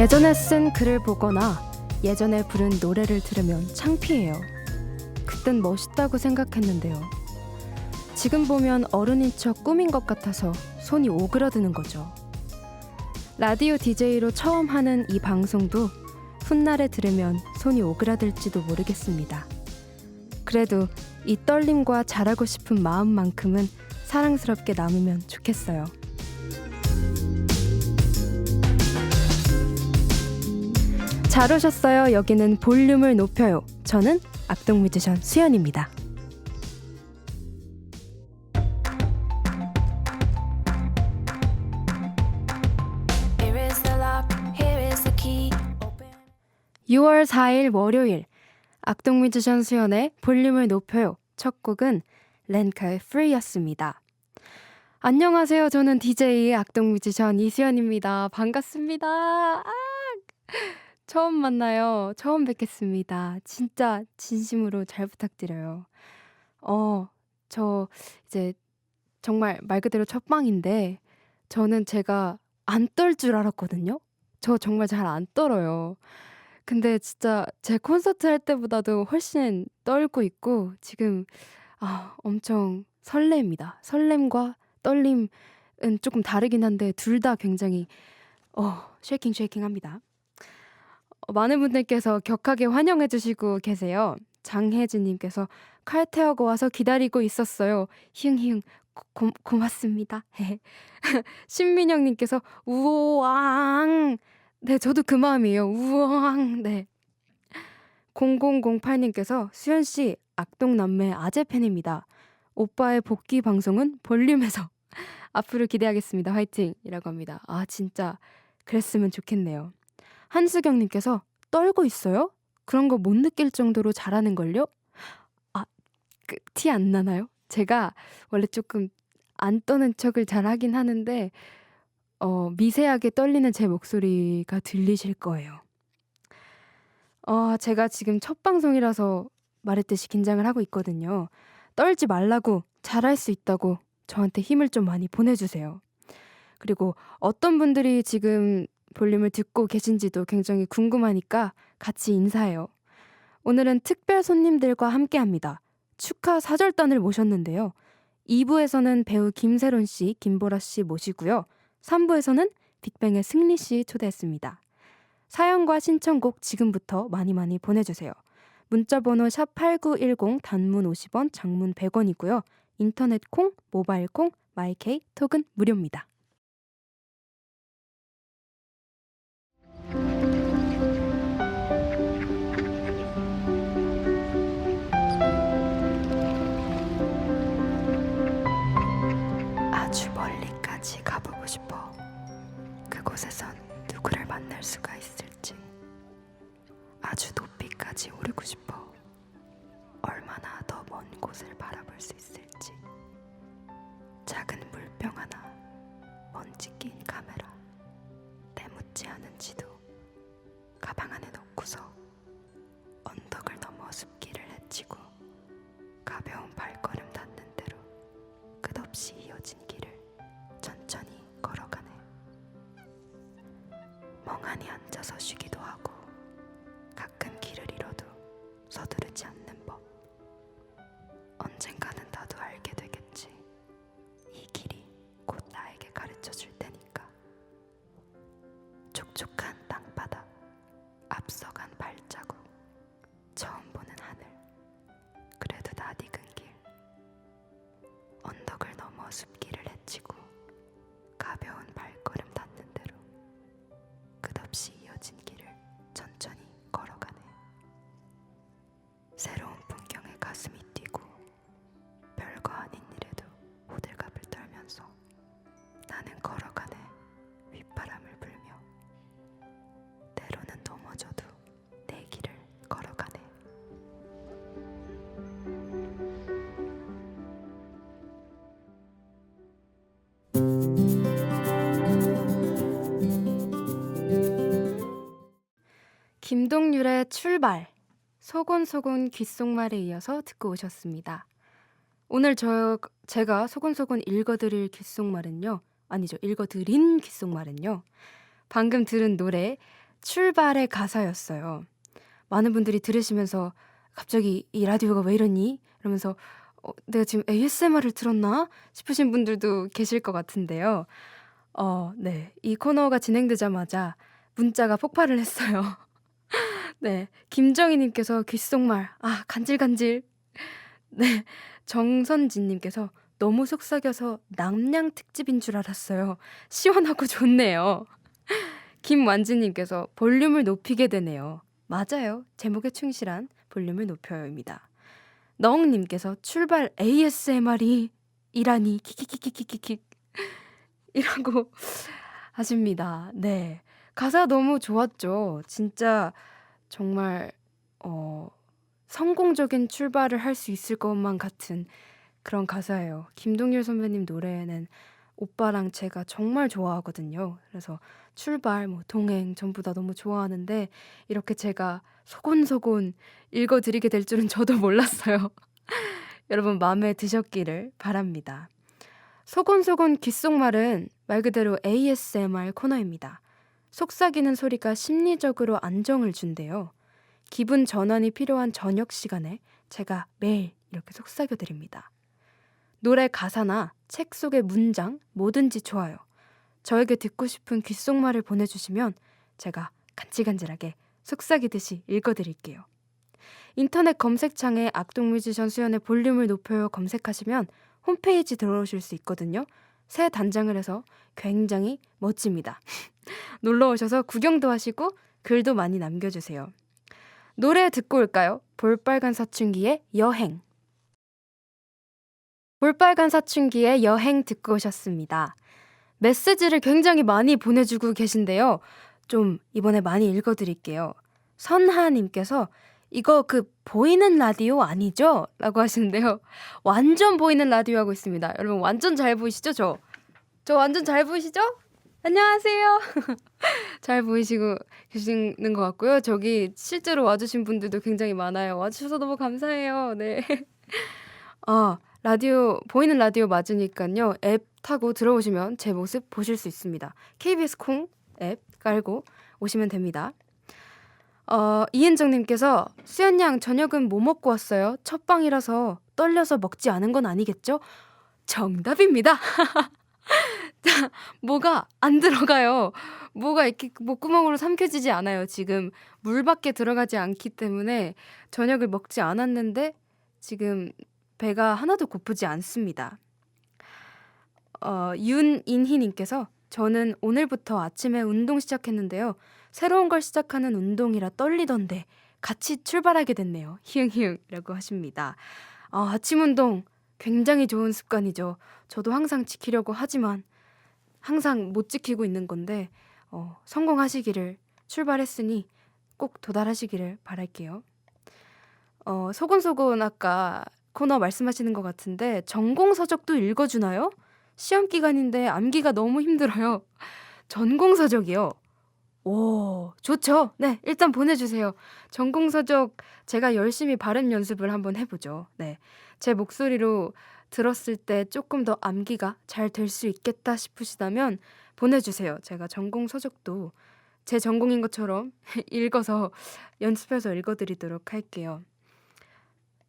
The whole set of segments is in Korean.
예전에 쓴 글을 보거나 예전에 부른 노래를 들으면 창피해요. 그땐 멋있다고 생각했는데요. 지금 보면 어른인 척 꾸민 것 같아서 손이 오그라드는 거죠. 라디오 DJ로 처음 하는 이 방송도 훗날에 들으면 손이 오그라들지도 모르겠습니다. 그래도 이 떨림과 잘하고 싶은 마음만큼은 사랑스럽게 남으면 좋겠어요. 잘 오셨어요. 여기는 볼륨을 높여요. 저는 악동 뮤지션 수연입니다. Here is the lock, here is the key. Open. 6월 4일 월요일 악동 뮤지션 수연의 볼륨을 높여요. 첫 곡은 렌카의 Free였습니다. 안녕하세요. 저는 DJ 악동 뮤지션 이수연입니다. 반갑습니다. 아! 처음 만나요. 처음 뵙겠습니다. 진짜 진심으로 잘 부탁드려요. 어, 저 이제 정말 말 그대로 첫방인데 저는 제가 안 떨 줄 알았거든요. 저 정말 잘 안 떨어요. 근데 진짜 제 콘서트 할 때보다도 훨씬 떨고 있고 지금 아, 엄청 설렙니다. 설렘과 떨림은 조금 다르긴 한데 둘 다 굉장히 어, 쉐이킹 쉐이킹합니다. 어, 많은 분들께서 격하게 환영해 주시고 계세요. 장혜진 님께서 칼퇴하고 와서 기다리고 있었어요. 히응히응 고, 고, 고 맙습니다. 신민영 님께서 우왕 네, 저도 그 마음이에요. 우왕. 네. 0008님께서 수현 씨 악동 남매 아재 팬입니다. 오빠의 복귀 방송은 볼륨에서 앞으로 기대하겠습니다. 화이팅이라고 합니다. 아 진짜 그랬으면 좋겠네요. 한수경님께서 떨고 있어요? 그런 거 못 느낄 정도로 잘하는 걸요? 아, 그 티 안 나나요? 제가 원래 조금 안 떠는 척을 잘 하긴 하는데 어, 미세하게 떨리는 제 목소리가 들리실 거예요. 어, 제가 지금 첫 방송이라서 말했듯이 긴장을 하고 있거든요. 떨지 말라고 잘할 수 있다고 저한테 힘을 좀 많이 보내주세요. 그리고 어떤 분들이 지금 볼륨을 듣고 계신지도 굉장히 궁금하니까 같이 인사해요. 오늘은 특별 손님들과 함께 합니다. 축하 사절단을 모셨는데요. 2부에서는 배우 김세론 씨, 김보라 씨 모시고요. 3부에서는 빅뱅의 승리 씨 초대했습니다. 사연과 신청곡 지금부터 많이 많이 보내주세요. 문자번호 샵8910 단문 50원, 장문 100원이고요. 인터넷 콩, 모바일 콩, 마이케이, 톡은 무료입니다. 물병 하나, 먼지 낀 카메라, 때묻지 않은 지도, 가방 안에 넣고서 언덕을 넘어 숲길을 헤치고 가벼운 발걸음 닿는 대로 끝없이 이어진 길을 천천히 걸어가네. 멍하니 앉아서 쉬기도 하고 가끔 길을 잃어도 서두르지 않는 김동률의 출발 소곤소곤 귓속말에 이어서 듣고 오셨습니다. 오늘 저 제가 소곤소곤 읽어드릴 귓속말은요 아니죠 읽어드린 귓속말은요 방금 들은 노래 출발의 가사였어요. 많은 분들이 들으시면서 갑자기 이 라디오가 왜 이러니? 이러면서 어, 내가 지금 ASMR을 들었나? 싶으신 분들도 계실 것 같은데요. 어, 네. 이 코너가 진행되자마자 문자가 폭발을 했어요. 네. 김정희님께서 귓속말, 아, 간질간질. 네. 정선진님께서 너무 속삭여서 남양 특집인 줄 알았어요. 시원하고 좋네요. 김완진님께서 볼륨을 높이게 되네요. 맞아요. 제목에 충실한 볼륨을 높여요입니다. 너웅님께서 출발 ASMR이 이라니 킥킥킥킥킥킥 이라고 하십니다. 네. 가사 너무 좋았죠. 진짜 정말 어 성공적인 출발을 할 수 있을 것만 같은 그런 가사예요. 김동률 선배님 노래는 오빠랑 제가 정말 좋아하거든요. 그래서 출발, 뭐 동행 전부 다 너무 좋아하는데 이렇게 제가 소곤소곤 읽어드리게 될 줄은 저도 몰랐어요. 여러분 마음에 드셨기를 바랍니다. 소곤소곤 귓속말은 말 그대로 ASMR 코너입니다. 속삭이는 소리가 심리적으로 안정을 준대요. 기분 전환이 필요한 저녁 시간에 제가 매일 이렇게 속삭여 드립니다. 노래 가사나 책 속의 문장 뭐든지 좋아요. 저에게 듣고 싶은 귓속말을 보내주시면 제가 간질간질하게 속삭이듯이 읽어드릴게요. 인터넷 검색창에 악동뮤지션 수연의 볼륨을 높여요 검색하시면 홈페이지 들어오실 수 있거든요. 새 단장을 해서 굉장히 멋집니다. 놀러 오셔서 구경도 하시고 글도 많이 남겨주세요. 노래 듣고 올까요? 볼빨간 사춘기의 여행. 볼빨간 사춘기의 여행 듣고 오셨습니다. 메시지를 굉장히 많이 보내주고 계신데요. 좀 이번에 많이 읽어드릴게요. 선하님께서 이거 그 보이는 라디오 아니죠? 라고 하시는데요. 완전 보이는 라디오 하고 있습니다. 여러분 완전 잘 보이시죠? 저. 저 완전 잘 보이시죠? 안녕하세요. 잘 보이시고 계시는 것 같고요. 저기 실제로 와주신 분들도 굉장히 많아요. 와주셔서 너무 감사해요. 네. 아, 라디오, 보이는 라디오 맞으니까요. 앱 타고 들어오시면 제 모습 보실 수 있습니다. KBS 콩 앱 깔고 오시면 됩니다. 어, 이은정님께서 수연 양 저녁은 뭐 먹고 왔어요? 첫 방이라서 떨려서 먹지 않은 건 아니겠죠? 정답입니다. 자, 뭐가 안 들어가요. 뭐가 이렇게 목구멍으로 삼켜지지 않아요. 지금 물밖에 들어가지 않기 때문에 저녁을 먹지 않았는데 지금 배가 하나도 고프지 않습니다. 어, 윤인희님께서 저는 오늘부터 아침에 운동 시작했는데요. 새로운 걸 시작하는 운동이라 떨리던데 같이 출발하게 됐네요. 히응히응이라고 하십니다. 아, 아침 운동 굉장히 좋은 습관이죠. 저도 항상 지키려고 하지만 항상 못 지키고 있는 건데 어, 성공하시기를 출발했으니 꼭 도달하시기를 바랄게요. 어, 소곤소곤 아까 코너 말씀하시는 것 같은데 전공 서적도 읽어주나요? 시험 기간인데 암기가 너무 힘들어요. 전공 서적이요. 오, 좋죠. 네, 일단 보내주세요. 전공 서적 제가 열심히 발음 연습을 한번 해보죠. 네, 제 목소리로 들었을 때 조금 더 암기가 잘 될 수 있겠다 싶으시다면 보내주세요. 제가 전공 서적도 제 전공인 것처럼 읽어서 연습해서 읽어드리도록 할게요.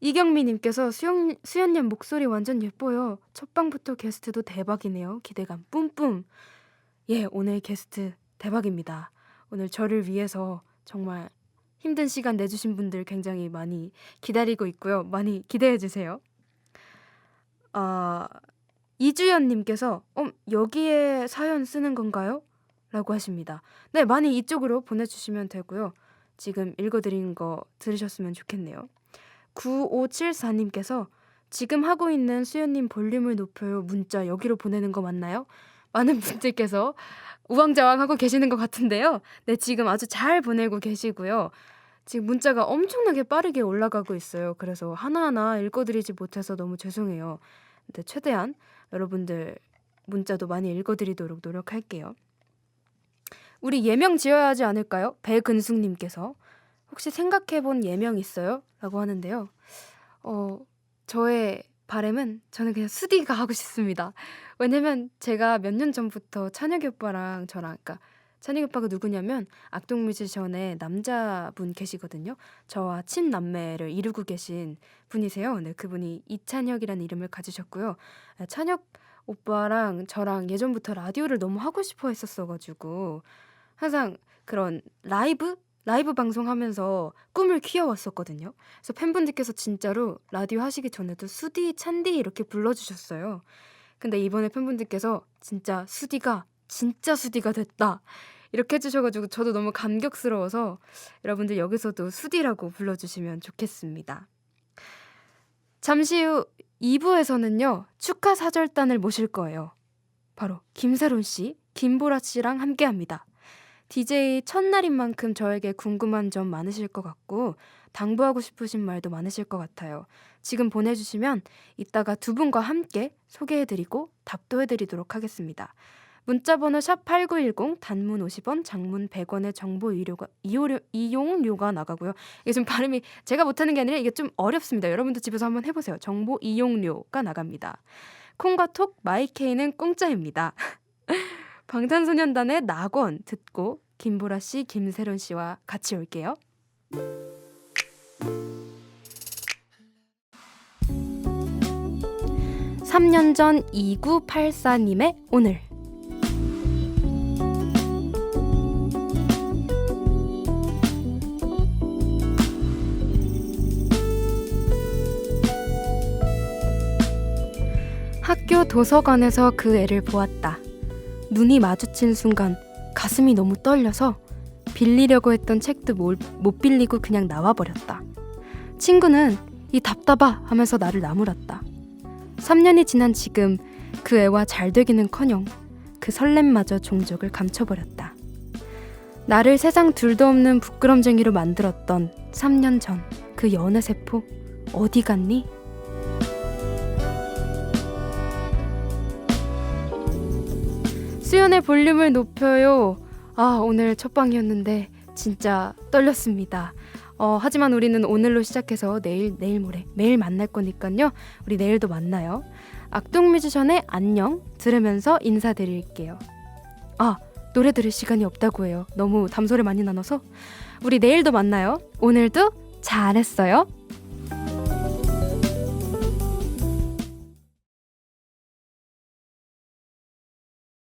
이경미님께서 수영, 수연님 목소리 완전 예뻐요. 첫 방부터 게스트도 대박이네요. 기대감 뿜뿜. 예, 오늘 게스트 대박입니다. 오늘 저를 위해서 정말 힘든 시간 내주신 분들 굉장히 많이 기다리고 있고요. 많이 기대해 주세요. 아, 이주연님께서 어, 여기에 사연 쓰는 건가요? 라고 하십니다. 네, 많이 이쪽으로 보내주시면 되고요. 지금 읽어드린 거 들으셨으면 좋겠네요. 9574님께서 지금 하고 있는 수연님 볼륨을 높여요 문자 여기로 보내는 거 맞나요? 많은 분들께서 우왕좌왕하고 계시는 것 같은데요. 네, 지금 아주 잘 보내고 계시고요. 지금 문자가 엄청나게 빠르게 올라가고 있어요. 그래서 하나하나 읽어드리지 못해서 너무 죄송해요. 근데 최대한 여러분들 문자도 많이 읽어드리도록 노력할게요. 우리 예명 지어야 하지 않을까요? 배근숙님께서 혹시 생각해본 예명 있어요? 라고 하는데요. 어, 저의 바램은 저는 그냥 수디가 하고 싶습니다. 왜냐면 제가 몇 년 전부터 찬혁이 오빠랑 저랑 그러니까 찬익 오빠가 누구냐면 악동 뮤지션의 남자분 계시거든요. 저와 친남매를 이루고 계신 분이세요. 네, 그분이 이찬혁이라는 이름을 가지셨고요. 네, 찬혁 오빠랑 저랑 예전부터 라디오를 너무 하고 싶어 했었어 가지고 항상 그런 라이브 라이브 방송하면서 꿈을 키워왔었거든요. 그래서 팬분들께서 진짜로 라디오 하시기 전에도 수디, 찬디 이렇게 불러주셨어요. 근데 이번에 팬분들께서 진짜 수디가 진짜 수디가 됐다 이렇게 해주셔가지고 저도 너무 감격스러워서 여러분들 여기서도 수디라고 불러주시면 좋겠습니다. 잠시 후 2부에서는요 축하 사절단을 모실 거예요. 바로 김세론 씨, 김보라 씨랑 함께 합니다. DJ 첫날인 만큼 저에게 궁금한 점 많으실 것 같고 당부하고 싶으신 말도 많으실 것 같아요. 지금 보내주시면 이따가 두 분과 함께 소개해드리고 답도 해드리도록 하겠습니다. 문자번호 샵 #8910 단문 50원, 장문 100원의 정보 이료가 이용료, 이용료가 나가고요. 이게 좀 발음이 제가 못하는 게 아니라 이게 좀 어렵습니다. 여러분도 집에서 한번 해보세요. 정보 이용료가 나갑니다. 콩과 톡 마이케이는 공짜입니다. 방탄소년단의 낙원 듣고 김보라 씨, 김세론 씨와 같이 올게요. 3년 전 2984님의 오늘 학교 도서관에서 그 애를 보았다. 눈이 마주친 순간 가슴이 너무 떨려서 빌리려고 했던 책도 못, 못 빌리고 그냥 나와버렸다. 친구는 이 답답하 하면서 나를 나무랐다. 3년이 지난 지금 그 애와 잘 되기는 커녕 그 설렘마저 종적을 감춰버렸다. 나를 세상 둘도 없는 부끄럼쟁이로 만들었던 3년 전 그 연애 세포 어디 갔니? 수연의 볼륨을 높여요. 아, 오늘 첫 방이었는데 진짜 떨렸습니다. 어, 하지만 우리는 오늘로 시작해서 내일, 내일 모레 매일 만날 거니까요. 우리 내일도 만나요. 악동 뮤지션의 안녕 들으면서 인사드릴게요. 아, 노래 들을 시간이 없다고 해요. 너무 담소를 많이 나눠서. 우리 내일도 만나요. 오늘도 잘했어요.